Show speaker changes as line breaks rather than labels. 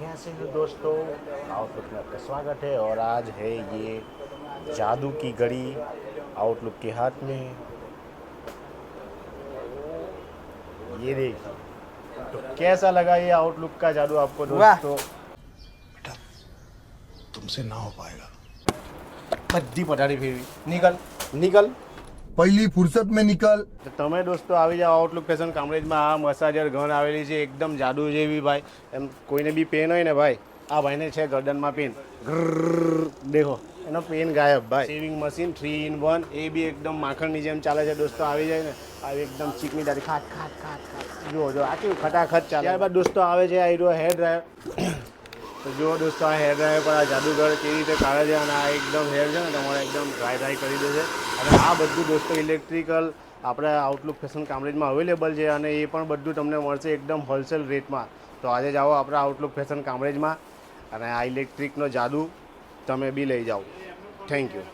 कैसे हो दोस्तों? आउटलुक में आपका स्वागत है और आज है ये जादू की घड़ी आउटलुक के हाथ में। ये देखिए तो कैसा लगा ये आउटलुक का जादू आपको दोस्तों?
बेटा तुमसे ना हो पाएगा।
बद्दी पटारी
फिर निकल।
निकल। પહેલી ફુરસત મેં
નિકલ. તમે દોસ્તો આવી જાઓ આઉટલુક ફેશન કામરેજમાં. આ મસાજર ગન આવેલી છે, એકદમ જાદુ જેવી ભાઈ. એમ કોઈને બી પેન હોય ને ભાઈ, આ ભાઈને છે ગરદનમાં પેન દેખો, એનો પેન ગાયબ ભાઈ. Shaving machine three in one એ બી એકદમ માખણની જેમ ચાલે છે દોસ્તો, આવી જાય ને, આવી એકદમ ચીકની દારી ખાટ ખાટ ખાટ ખાટ જુઓ જો આ કેવું ખટાખટ ચાલે. ત્યારબાદ દોસ્તો આવે છે આ હીરો હેર ડ્રાયર તો જુઓ દોસ્તો, આ હેર ડ્રાયર પર આ જાદુગર કેવી રીતે કાઢે છે અને આ એકદમ હેર છે ને તમારે એકદમ ડ્રાય ડ્રાય કરી દે છે. અને આ બધું દોસ્તો ઇલેક્ટ્રિકલ આપણે આઉટલુક ફેશન કામરેજમાં અવેલેબલ છે અને એ પણ બધું તમને મળશે એકદમ હોલસેલ રેટમાં તો આજે જાઓ આપણા આઉટલુક ફેશન કામરેજમાં અને આ ઇલેક્ટ્રિકનો જાદુ તમે બી લઈ જાઓ. Thank you